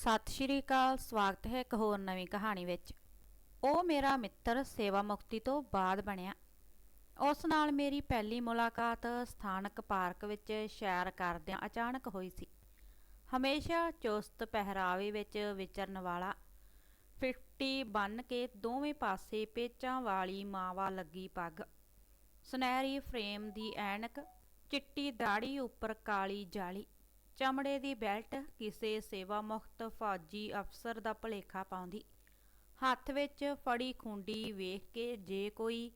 ਸਤਿ ਸ਼੍ਰੀ ਅਕਾਲ, ਸਵਾਗਤ ਹੈ ਇੱਕ ਹੋਰ ਨਵੀਂ ਕਹਾਣੀ ਵਿੱਚ। ਉਹ ਮੇਰਾ ਮਿੱਤਰ ਸੇਵਾ ਮੁਕਤੀ ਤੋਂ ਬਾਅਦ ਬਣਿਆ। ਉਸ ਨਾਲ ਮੇਰੀ ਪਹਿਲੀ ਮੁਲਾਕਾਤ ਸਥਾਨਕ ਪਾਰਕ ਵਿੱਚ ਸੈਰ ਕਰਦਿਆਂ ਅਚਾਨਕ ਹੋਈ ਸੀ। ਹਮੇਸ਼ਾ ਚੁਸਤ ਪਹਿਰਾਵੇ ਵਿੱਚ ਵਿਚਰਨ ਵਾਲਾ 50 ਬੰਨ ਕੇ ਦੋਵੇਂ ਪਾਸੇ ਪੇਚਾਂ ਵਾਲੀ ਮਾਵਾ ਲੱਗੀ ਪੱਗ। ਸੁਨਹਿਰੀ ਫਰੇਮ ਦੀ ਐਨਕ, ਚਿੱਟੀ ਦਾੜੀ ਉੱਪਰ ਕਾਲੀ ਜਾਲੀ। ਚਮੜੇ ਦੀ ਬੈਲਟ ਕਿਸੇ ਸੇਵਾ ਮੁਕਤ ਫੌਜੀ ਅਫਸਰ ਦਾ ਭਲੇਖਾ ਪਾਉਂਦੀ। ਹੱਥ ਵਿੱਚ ਫੜੀ ਖੁੰਡੀ ਵੇਖ ਕੇ ਜੇ ਕੋਈ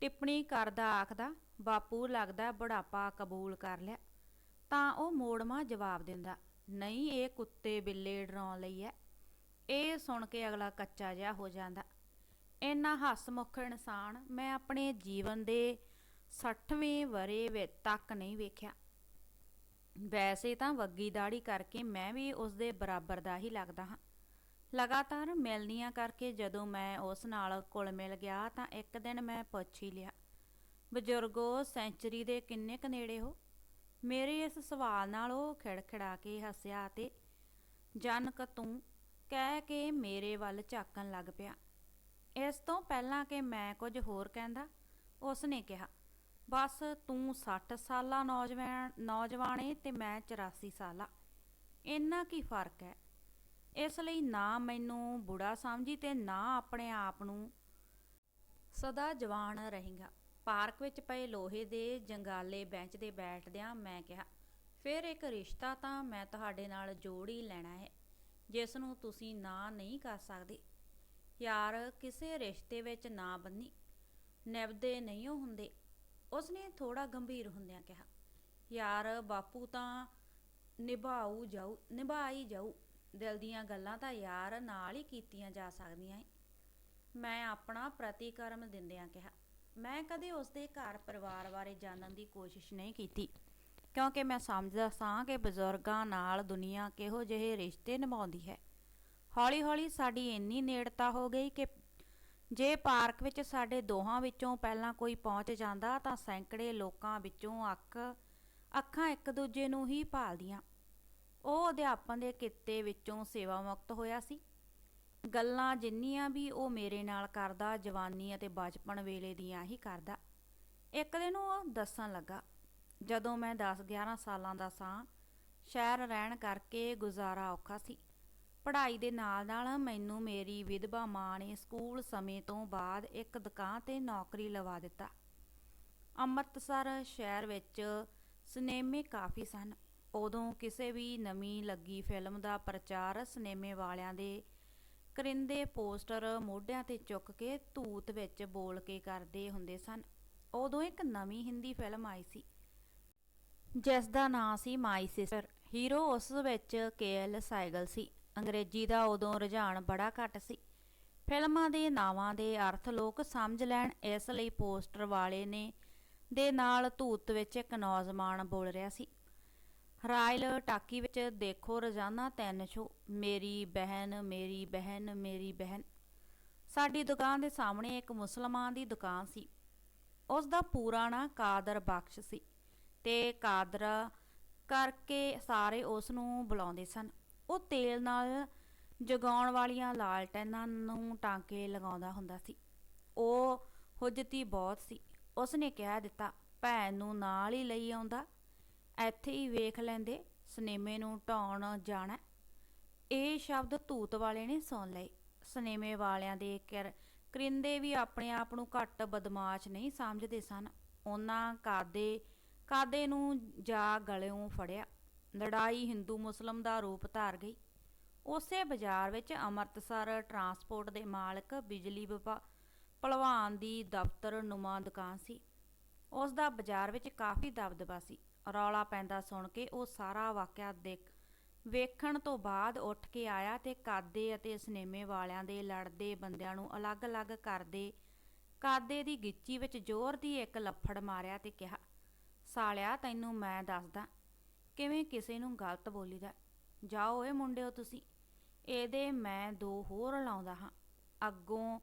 ਟਿੱਪਣੀ ਕਰਦਾ ਆਖਦਾ, ਬਾਪੂ, ਲੱਗਦਾ ਬੁਢਾਪਾ ਕਬੂਲ ਕਰ ਲਿਆ। ਤਾਂ ਉਹ ਮੋੜਮਾ ਜਵਾਬ ਦਿੰਦਾ, ਨਹੀਂ, ਇਹ ਕੁੱਤੇ ਬਿੱਲੇ ਡਰਾਉਣ ਲਈ ਹੈ। ਇਹ ਸੁਣ ਕੇ ਅਗਲਾ ਕੱਚਾ ਜਿਹਾ ਹੋ ਜਾਂਦਾ। ਇੰਨਾ ਹਸਮੁਖ ਇਨਸਾਨ ਮੈਂ ਆਪਣੇ ਜੀਵਨ ਦੇ 60ਵੇਂ ਵਰੇ ਵਿੱਚ ਤੱਕ ਨਹੀਂ ਵੇਖਿਆ। ਵੈਸੇ ਤਾਂ ਵੱਗੀ ਦਾੜੀ ਕਰਕੇ ਮੈਂ ਵੀ ਉਸ ਦੇ ਬਰਾਬਰ ਦਾ ਹੀ ਲੱਗਦਾ ਹਾਂ। ਲਗਾਤਾਰ ਮਿਲਨੀਆਂ ਕਰਕੇ ਜਦੋਂ ਮੈਂ ਉਸ ਨਾਲ ਕੁਲ ਮਿਲ ਗਿਆ ਤਾਂ ਇੱਕ ਦਿਨ ਮੈਂ ਪੁੱਛ ਹੀ ਲਿਆ, ਬਜ਼ੁਰਗੋ, ਸੈਂਚਰੀ ਦੇ ਕਿੰਨੇ ਕੁ ਨੇੜੇ ਹੋ? ਮੇਰੇ ਇਸ ਸਵਾਲ ਨਾਲ ਉਹ ਖਿੜਖਿੜਾ ਕੇ ਹੱਸਿਆ ਤੇ ਜਨਕ ਤੂੰ ਕਹਿ ਕੇ ਮੇਰੇ ਵੱਲ ਝਾਕਣ ਲੱਗ ਪਿਆ। ਇਸ ਤੋਂ ਪਹਿਲਾਂ ਕਿ ਮੈਂ ਕੁਝ ਹੋਰ ਕਹਿੰਦਾ? ਉਸ ਨੇ ਕਿਹਾ ਬਸ ਤੂੰ 60 ਸਾਲਾ ਨੌਜਵਾਨ ਨੌਜਵਾਨ ਏ ਤੇ ਮੈਂ 84 ਸਾਲਾ। ਇੰਨਾ ਕੀ ਫ਼ਰਕ ਹੈ? ਇਸ ਲਈ ਨਾ ਮੈਨੂੰ ਬੁੜਾ ਸਮਝੀ ਤੇ ਨਾ ਆਪਣੇ ਆਪ ਨੂੰ ਸਦਾ ਜਵਾਨ ਰਹੇਗਾ। ਪਾਰਕ ਵਿੱਚ ਪਏ ਲੋਹੇ ਦੇ ਜੰਗਾਲੇ ਬੈਂਚ ਤੇ ਬੈਠਦਿਆਂ ਮੈਂ ਕਿਹਾ, ਫਿਰ ਇੱਕ ਰਿਸ਼ਤਾ ਤਾਂ ਮੈਂ ਤੁਹਾਡੇ ਨਾਲ ਜੋੜ ਹੀ ਲੈਣਾ ਹੈ, ਜਿਸ ਨੂੰ ਤੁਸੀਂ ਨਾ ਨਹੀਂ ਕਰ ਸਕਦੇ। ਯਾਰ, ਕਿਸੇ ਰਿਸ਼ਤੇ ਵਿੱਚ ਨਾ ਬੰਨੀ। ਨਿਭਦੇ ਨਹੀਂ ਉਹ ਹੁੰਦੇ। ਉਸਨੇ ਥੋੜਾ ਗੰਭੀਰ ਹੁੰਦਿਆਂ ਕਿਹਾ, ਯਾਰ ਬਾਪੂ ਤਾਂ ਨਿਭਾਉ ਜਾਊ, ਨਿਭਾਈ ਜਾਊ। ਦਿਲ ਦੀਆਂ ਗੱਲਾਂ ਤਾਂ ਯਾਰ ਨਾਲ ਹੀ ਕੀਤੀਆਂ ਜਾ ਸਕਦੀਆਂ ਏ। ਮੈਂ ਆਪਣਾ ਪ੍ਰਤੀਕਰਮ ਦਿੰਦਿਆਂ ਕਿਹਾ। ਮੈਂ ਕਦੇ ਉਸਦੇ ਘਰ ਪਰਿਵਾਰ ਬਾਰੇ ਜਾਣਨ ਦੀ ਕੋਸ਼ਿਸ਼ ਨਹੀਂ ਕੀਤੀ, ਕਿਉਂਕਿ ਮੈਂ ਸਮਝਦਾ ਸਾਂ ਕਿ ਬਜ਼ੁਰਗਾਂ ਨਾਲ ਦੁਨੀਆ ਕਿਹੋ ਜਿਹੇ ਰਿਸ਼ਤੇ ਨਿਭਾਉਂਦੀ ਹੈ। ਹੌਲੀ-ਹੌਲੀ ਸਾਡੀ ਇੰਨੀ ਨੇੜਤਾ ਹੋ ਗਈ ਕਿ ਜੇ ਪਾਰਕ ਵਿੱਚ ਸਾਡੇ ਦੋਹਾਂ ਵਿੱਚੋਂ ਪਹਿਲਾਂ ਕੋਈ ਪਹੁੰਚ ਜਾਂਦਾ ਤਾਂ ਸੈਂਕੜੇ ਲੋਕਾਂ ਵਿੱਚੋਂ ਅੱਖ, ਅੱਖਾਂ ਇੱਕ ਦੂਜੇ ਨੂੰ ਹੀ ਭਾਲਦੀਆਂ। ਉਹ ਅਧਿਆਪਨ ਦੇ ਕਿੱਤੇ ਵਿੱਚੋਂ ਸੇਵਾ ਮੁਕਤ ਹੋਇਆ ਸੀ। ਗੱਲਾਂ ਜਿੰਨੀਆਂ ਵੀ ਉਹ ਮੇਰੇ ਨਾਲ ਕਰਦਾ, ਜਵਾਨੀ ਅਤੇ ਬਚਪਨ ਵੇਲੇ ਦੀਆਂ ਹੀ ਕਰਦਾ। ਇੱਕ ਦਿਨ ਉਹ ਦੱਸਣ ਲੱਗਾ, ਜਦੋਂ ਮੈਂ 10-11 ਸਾਲਾਂ ਦਾ ਸਾਂ, ਸ਼ਹਿਰ ਰਹਿਣ ਕਰਕੇ ਗੁਜ਼ਾਰਾ ਔਖਾ ਸੀ। ਪੜ੍ਹਾਈ ਦੇ ਨਾਲ-ਨਾਲ ਮੈਨੂੰ ਮੇਰੀ ਵਿਧਵਾ ਮਾਂ ਨੇ ਸਕੂਲ ਸਮੇਂ ਤੋਂ ਬਾਅਦ ਇੱਕ ਦੁਕਾਨ ਤੇ ਨੌਕਰੀ ਲਵਾ ਦਿੱਤਾ। ਅੰਮ੍ਰਿਤਸਰ ਸ਼ਹਿਰ ਵਿੱਚ ਸਿਨੇਮੇ ਕਾਫੀ ਸਨ। ਉਦੋਂ ਕਿਸੇ ਵੀ ਨਵੀਂ ਲੱਗੀ ਫਿਲਮ ਦਾ ਪ੍ਰਚਾਰ ਸਿਨੇਮੇ ਵਾਲਿਆਂ ਦੇ ਕਰਿੰਦੇ ਪੋਸਟਰ ਮੋਢਿਆਂ ਤੇ ਚੁੱਕ ਕੇ ਧੂਤ ਵਿੱਚ ਬੋਲ ਕੇ ਕਰਦੇ ਹੁੰਦੇ ਸਨ। ਉਦੋਂ ਇੱਕ ਨਵੀਂ ਹਿੰਦੀ ਫਿਲਮ ਆਈ ਸੀ। ਜਿਸ ਦਾ ਨਾਂ ਸੀ ਮਾਈ ਸਿਸਟਰ। ਹੀਰੋ ਉਸ ਵਿੱਚ ਕੇਐਲ ਸਾਈਗਲ ਸੀ। ਅੰਗਰੇਜ਼ੀ ਦਾ ਉਦੋਂ ਰੁਝਾਨ ਬੜਾ ਘੱਟ ਸੀ। ਫਿਲਮਾਂ ਦੇ ਨਾਵਾਂ ਦੇ ਅਰਥ ਲੋਕ ਸਮਝ ਲੈਣ, ਇਸ ਲਈ ਪੋਸਟਰ ਵਾਲੇ ਨੇ ਦੇ ਨਾਲ ਧੂਤ ਵਿੱਚ ਇੱਕ ਨੌਜਵਾਨ ਬੋਲ ਰਿਹਾ ਸੀ, ਰਾਇਲ ਟਾਕੀ ਵਿੱਚ ਦੇਖੋ ਰੋਜ਼ਾਨਾ ਤਿੰਨ ਸ਼ੋ ਮੇਰੀ ਬਹਿਨ ਮੇਰੀ ਬਹਿਨ ਮੇਰੀ ਬਹਿਨ। ਸਾਡੀ ਦੁਕਾਨ ਦੇ ਸਾਹਮਣੇ ਇੱਕ ਮੁਸਲਮਾਨ ਦੀ ਦੁਕਾਨ ਸੀ। ਉਸ ਦਾ ਪੂਰਾ ਨਾਂ ਕਾਦਰ ਬਖਸ਼ ਸੀ ਤੇ ਕਾਦਰ ਕਰਕੇ ਸਾਰੇ ਉਸ ਨੂੰ ਬੁਲਾਉਂਦੇ ਸਨ। ਉਹ ਤੇਲ ਨਾਲ ਜਗਾਉਣ ਵਾਲੀਆਂ ਲਾਲਟੈਨਾਂ ਨੂੰ ਟਾਂਕੇ ਲਗਾਉਂਦਾ ਹੁੰਦਾ ਸੀ। ਉਹ ਹੁਜਤੀ ਬਹੁਤ ਸੀ। ਉਸਨੇ ਕਹਿ ਦਿੱਤਾ, ਭੈਣ ਨੂੰ ਨਾਲ ਹੀ ਲਈ ਆਉਂਦਾ। ਇੱਥੇ ਹੀ ਵੇਖ ਲੈਂਦੇ, ਸਿਨੇਮੇ ਨੂੰ ਢਾਉਣ ਜਾਣਾ ਇਹ ਸ਼ਬਦ ਧੂਤ ਵਾਲੇ ਨੇ ਸੁਣ ਲਏ। ਸਿਨੇਮੇ ਵਾਲਿਆਂ ਦੇ ਕਰਿੰਦੇ ਵੀ ਆਪਣੇ ਆਪ ਨੂੰ ਘੱਟ ਬਦਮਾਸ਼ ਨਹੀਂ ਸਮਝਦੇ ਸਨ। ਉਹਨਾਂ ਕਾਦੇ ਕਾਦੇ ਨੂੰ ਜਾ ਗਲਿਓਂ ਫੜਿਆ। ਲੜਾਈ ਹਿੰਦੂ ਮੁਸਲਮ ਦਾ ਰੂਪ ਧਾਰ ਗਈ। ਉਸੇ ਬਾਜ਼ਾਰ ਵਿੱਚ ਅੰਮ੍ਰਿਤਸਰ ਟਰਾਂਸਪੋਰਟ ਦੇ ਮਾਲਕ, ਬਿਜਲੀ ਭਲਵਾਨ ਦੀ ਦਫ਼ਤਰ ਨੁਮਾ ਦੁਕਾਨ ਸੀ। ਉਸ ਦਾ ਬਾਜ਼ਾਰ ਵਿੱਚ ਕਾਫੀ ਦਬਦਬਾ ਸੀ। ਰੌਲਾ ਪੈਂਦਾ ਸੁਣ ਕੇ ਉਹ ਸਾਰਾ ਵਾਕਿਆ ਦੇਖ, ਵੇਖਣ ਤੋਂ ਬਾਅਦ ਉੱਠ ਕੇ ਆਇਆ ਤੇ ਕਾਦੇ ਅਤੇ ਸਿਨੇਮੇ ਵਾਲਿਆਂ ਦੇ ਲੜਦੇ ਬੰਦਿਆਂ ਨੂੰ ਅਲੱਗ-ਅਲੱਗ ਕਰਦੇ, ਕਾਦੇ ਦੀ ਗਿੱਚੀ ਵਿੱਚ ਜ਼ੋਰ ਦੀ ਇੱਕ ਲੱਫੜ ਮਾਰਿਆ ਤੇ ਕਿਹਾ, ਸਾਲਿਆ, ਤੈਨੂੰ ਮੈਂ ਦੱਸਦਾ ਕਿਵੇਂ ਕਿਸੇ ਨੂੰ ਗਲਤ ਬੋਲੀਦਾ? ਜਾਓ ਏ ਮੁੰਡਿਓ ਤੁਸੀਂ। ਇਹਦੇ ਮੈਂ ਦੋ ਹੋਰ ਲਾਉਂਦਾ ਹਾਂ। ਅੱਗੋਂ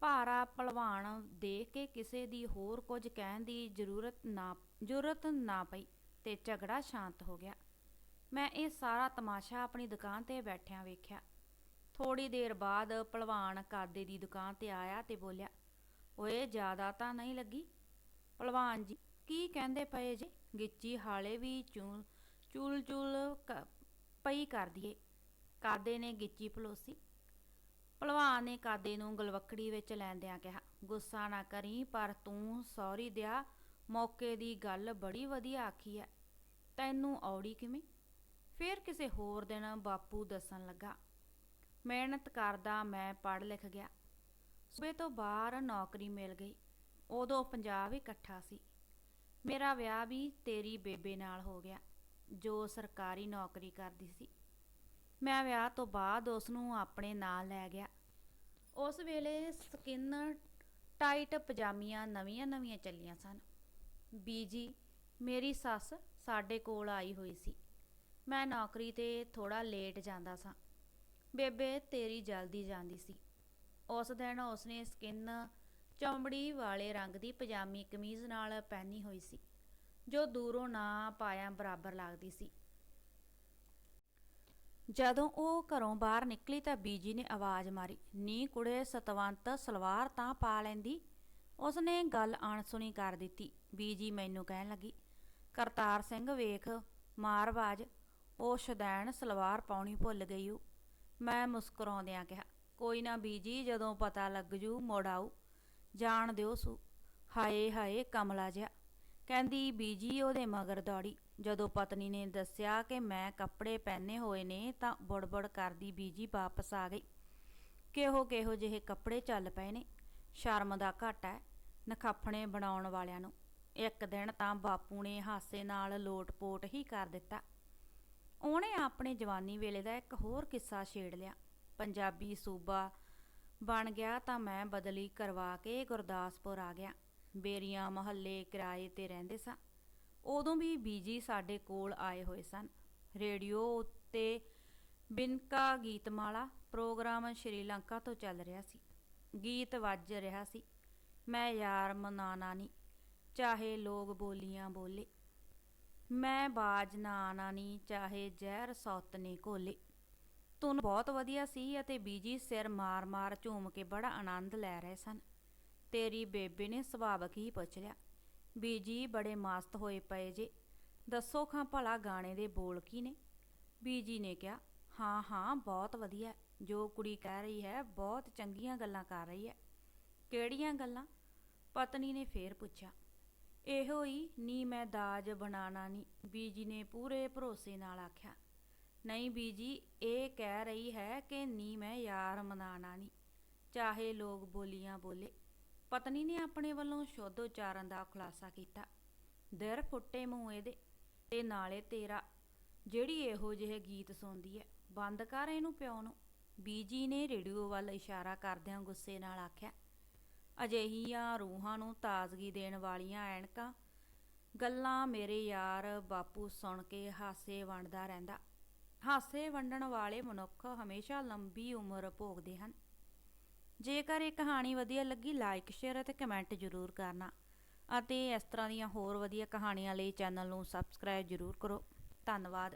ਭਾਰਾ ਭਲਵਾਨ ਦੇਖ ਕੇ ਕਿਸੇ ਦੀ ਹੋਰ ਕੁਝ ਕਹਿਣ ਦੀ ਜ਼ਰੂਰਤ ਨਾ ਜ਼ਰੂਰਤ ਨਾ ਪਈ ਤੇ ਝਗੜਾ ਸ਼ਾਂਤ ਹੋ ਗਿਆ। ਮੈਂ ਇਹ ਸਾਰਾ ਤਮਾਸ਼ਾ ਆਪਣੀ ਦੁਕਾਨ ਤੇ ਬੈਠਿਆਂ ਵੇਖਿਆ। ਥੋੜੀ ਦੇਰ ਬਾਅਦ ਭਲਵਾਨ ਕਾਦੇ ਦੀ ਦੁਕਾਨ ਤੇ ਆਇਆ ਤੇ ਬੋਲਿਆ, ਓਏ, ਜ਼ਿਆਦਾ ਤਾਂ ਨਹੀਂ ਲੱਗੀ? ਭਲਵਾਨ ਜੀ ਕੀ ਕਹਿੰਦੇ ਪਏ ਜੇ? ਗਿੱਚੀ ਹਾਲੇ ਵੀ ਚੂਲ ਚੂਲ ਚੂਲ ਕ- ਪਈ ਕਰ ਦਈਏ ਕਾਦੇ ਨੇ ਗਿੱਚੀ ਪਲੋਸੀ ਭਲਵਾਨ ਨੇ ਕਾਦੇ ਨੂੰ ਗਲਵੱਕੜੀ ਵਿੱਚ ਲੈਂਦਿਆਂ ਕਿਹਾ, ਗੁੱਸਾ ਨਾ ਕਰੀ, ਪਰ ਤੂੰ ਸੌਰੀ ਦਿਆ। ਮੌਕੇ ਦੀ ਗੱਲ ਬੜੀ ਵਧੀਆ ਆਖੀ ਐ। ਤੈਨੂੰ ਔੜੀ ਕਿਵੇਂ? ਫਿਰ ਕਿਸੇ ਹੋਰ ਦਿਨ ਬਾਪੂ ਦੱਸਣ ਲੱਗਾ, ਮਿਹਨਤ ਕਰਦਾ ਮੈਂ ਪੜ੍ਹ ਲਿਖ ਗਿਆ। ਸੂਬੇ ਤੋਂ ਬਾਹਰ ਨੌਕਰੀ ਮਿਲ ਗਈ। ਉਦੋਂ ਪੰਜਾਬ ਇਕੱਠਾ ਸੀ। ਮੇਰਾ ਵਿਆਹ ਵੀ ਤੇਰੀ ਬੇਬੇ ਨਾਲ ਹੋ ਗਿਆ, ਜੋ ਸਰਕਾਰੀ ਨੌਕਰੀ ਕਰਦੀ ਸੀ। ਮੈਂ ਵਿਆਹ ਤੋਂ ਬਾਅਦ ਉਸ ਨੂੰ ਆਪਣੇ ਨਾਲ ਲੈ ਗਿਆ। ਉਸ ਵੇਲੇ ਸਕਿਨ ਟਾਈਟ ਪਜਾਮੀਆਂ ਨਵੀਆਂ-ਨਵੀਆਂ ਚੱਲੀਆਂ ਸਨ। ਬੀਜੀ, ਮੇਰੀ ਸੱਸ ਸਾਡੇ ਕੋਲ ਆਈ ਹੋਈ ਸੀ। ਮੈਂ ਨੌਕਰੀ ਤੇ ਥੋੜਾ ਲੇਟ ਜਾਂਦਾ ਸਾਂ। ਬੇਬੇ ਤੇਰੀ ਜਲਦੀ ਜਾਂਦੀ ਸੀ। ਉਸ ਦਿਨ ਉਸਨੇ ਸਕਿਨ ਚੌਂਬੜੀ ਵਾਲੇ ਰੰਗ ਦੀ ਪਜਾਮੀ ਕਮੀਜ਼ ਨਾਲ ਪਹਿਨੀ ਹੋਈ ਸੀ, ਜੋ ਦੂਰੋਂ ਨਾ ਪਾਇਆ ਬਰਾਬਰ ਲੱਗਦੀ ਸੀ। ਜਦੋਂ ਉਹ ਘਰੋਂ ਬਾਹਰ ਨਿਕਲੀ ਤਾਂ ਬੀਜੀ ਨੇ ਆਵਾਜ਼ ਮਾਰੀ, ਨੀ ਕੁੜੇ, ਸਤਵੰਤ, ਸਲਵਾਰ ਤਾਂ ਪਾ ਲੈਂਦੀ? ਉਸਨੇ ਗੱਲ ਅਣਸੁਣੀ ਕਰ ਦਿੱਤੀ। ਬੀਜੀ ਮੈਨੂੰ ਕਹਿਣ ਲੱਗੀ, ਕਰਤਾਰ ਸਿੰਘ ਵੇਖ, ਮਾਰਵਾਜ, ਉਹ ਸ਼ਦੈਣ ਸਲਵਾਰ ਪਾਉਣੀ ਭੁੱਲ ਗਈ ਊ। ਮੈਂ ਮੁਸਕਰਾਉਂਦਿਆਂ ਕਿਹਾ, ਕੋਈ ਨਾ ਬੀਜੀ, ਜਦੋਂ ਪਤਾ ਲੱਗ ਜੂ ਮੁੜ ਆਊ। ਜਾਣ ਦਿਓ ਸੂ। ਹਾਏ ਹਾਏ, ਕਮਲਾ ਜਿਹਾ। ਕਹਿੰਦੀ, ਬੀਜੀ ਉਹਦੇ ਮਗਰ ਦੌੜੀ। ਜਦੋਂ ਪਤਨੀ ਨੇ ਦੱਸਿਆ ਕਿ ਮੈਂ ਕੱਪੜੇ ਪਹਿਨੇ ਹੋਏ ਨੇ, ਤਾਂ ਬੜਬੜ ਕਰਦੀ ਬੀਜੀ ਵਾਪਸ ਆ ਗਈ। ਕਿਹੋ ਕਿਹੋ ਜਿਹੇ ਕੱਪੜੇ ਚੱਲ ਪਏ ਨੇ। ਸ਼ਰਮ ਦਾ ਘਾਟਾ ਹੈ, ਨਖਾਫਣੇ ਬਣਾਉਣ ਵਾਲਿਆਂ ਨੂੰ। ਇੱਕ ਦਿਨ ਤਾਂ ਬਾਪੂ ਨੇ ਹਾਸੇ ਨਾਲ ਲੋਟ-ਪੋਟ ਹੀ ਕਰ ਦਿੱਤਾ। ਉਹਨੇ ਆਪਣੇ ਜਵਾਨੀ ਵੇਲੇ ਦਾ ਇੱਕ ਹੋਰ ਕਿੱਸਾ ਛੇੜ ਲਿਆ। ਪੰਜਾਬੀ ਸੂਬਾ ਬਣ ਗਿਆ ਤਾਂ ਮੈਂ ਬਦਲੀ ਕਰਵਾ ਕੇ ਗੁਰਦਾਸਪੁਰ ਆ ਗਿਆ। ਬੇਰੀਆਂ ਮਹੱਲੇ ਕਿਰਾਏ ਤੇ ਰਹਿੰਦੇ ਸਾਂ। ਉਦੋਂ ਵੀ ਬੀਜੀ ਸਾਡੇ ਕੋਲ ਆਏ ਹੋਏ ਸਨ। ਰੇਡੀਓ ਉੱਤੇ ਬਿਨਕਾ ਗੀਤਮਾਲਾ ਪ੍ਰੋਗਰਾਮ ਸ਼੍ਰੀਲੰਕਾ ਤੋਂ ਚੱਲ ਰਿਹਾ ਸੀ। ਗੀਤ ਵੱਜ ਰਿਹਾ ਸੀ। ਮੈਂ ਯਾਰ ਮਨਾਨਾ ਨਹੀਂ ਚਾਹੇ ਲੋਕ ਬੋਲੀਆਂ ਬੋਲੇ। ਮੈਂ ਬਾਜ ਨਾ ਆਣਾ ਨਹੀਂ ਚਾਹੇ ਜ਼ਹਿਰ ਸੌਤ ਨੇ ਘੋਲੇ ਧੁਨ ਬਹੁਤ ਵਧੀਆ ਸੀ ਅਤੇ ਬੀਜੀ ਸਿਰ ਮਾਰ-ਮਾਰ ਝੂਮ ਕੇ ਬੜਾ ਆਨੰਦ ਲੈ ਰਹੇ ਸਨ। ਤੇਰੀ ਬੇਬੇ ਨੇ ਸੁਭਾਵਕ ਹੀ ਪੁੱਛ ਲਿਆ, ਬੀਜੀ ਬੜੇ ਮਸਤ ਹੋਏ ਪਏ ਜੇ, ਦੱਸੋ ਖਾਂ ਭਲਾ ਗਾਣੇ ਦੇ ਬੋਲ ਕੀ ਨੇ? ਬੀਜੀ ਨੇ ਕਿਹਾ, ਹਾਂ ਹਾਂ, ਬਹੁਤ ਵਧੀਆ, ਜੋ ਕੁੜੀ ਕਹਿ ਰਹੀ ਹੈ, ਬਹੁਤ ਚੰਗੀਆਂ ਗੱਲਾਂ ਕਰ ਰਹੀ ਹੈ। ਕਿਹੜੀਆਂ ਗੱਲਾਂ? ਪਤਨੀ ਨੇ ਫੇਰ ਪੁੱਛਿਆ, ਇਹੋ ਹੀ ਨੀ ਮੈਂ ਦਾਜ ਬਣਾਣਾ ਨਹੀਂ ਬੀਜੀ ਨੇ ਪੂਰੇ ਭਰੋਸੇ ਨਾਲ ਆਖਿਆ ਨਹੀਂ ਬੀਜੀ ਇਹ ਕਹਿ ਰਹੀ ਹੈ ਕਿ ਨੀ ਮੈਂ ਯਾਰ ਮਨਾਣਾ ਨਹੀਂ ਚਾਹੇ ਲੋਕ ਬੋਲੀਆਂ ਬੋਲੇ। ਪਤਨੀ ਨੇ ਆਪਣੇ ਵੱਲੋਂ ਸ਼ੁੱਧ ਉਚਾਰਨ ਦਾ ਖੁਲਾਸਾ ਕੀਤਾ। ਦਿਰ ਫੁੱਟੇ ਮੂੰਹ ਇਹਦੇ ਤੇ ਨਾਲੇ ਤੇਰਾ, ਜਿਹੜੀ ਇਹੋ ਜਿਹੇ ਗੀਤ ਸੁਣਦੀ ਹੈ। ਬੰਦ ਕਰ ਇਹਨੂੰ ਪਿਓ ਨੂੰ। ਬੀਜੀ ਨੇ ਰੇਡੀਓ ਵੱਲ ਇਸ਼ਾਰਾ ਕਰਦਿਆਂ ਗੁੱਸੇ ਨਾਲ ਆਖਿਆ, ਅਜਿਹੀਆਂ ਰੂਹਾਂ ਨੂੰ ਤਾਜ਼ਗੀ ਦੇਣ ਵਾਲੀਆਂ ਐਨਕਾਂ, ਗੱਲਾਂ ਮੇਰੇ ਯਾਰ ਬਾਪੂ ਸੁਣ ਕੇ ਹਾਸੇ ਵੰਡਦਾ ਰਹਿੰਦਾ। ਹਾਸੇ ਵੰਡਣ ਵਾਲੇ ਮਨੁੱਖ ਹਮੇਸ਼ਾ ਲੰਬੀ ਉਮਰ ਭੋਗਦੇ ਹਨ। ਜੇਕਰ ਇਹ ਕਹਾਣੀ ਵਧੀਆ ਲੱਗੀ ਲਾਈਕ ਸ਼ੇਅਰ ਅਤੇ ਕਮੈਂਟ ਜ਼ਰੂਰ ਕਰਨਾ ਅਤੇ ਇਸ ਤਰ੍ਹਾਂ ਦੀਆਂ ਹੋਰ ਵਧੀਆ ਕਹਾਣੀਆਂ ਲਈ ਚੈਨਲ ਨੂੰ ਸਬਸਕ੍ਰਾਈਬ ਜ਼ਰੂਰ ਕਰੋ। ਧੰਨਵਾਦ।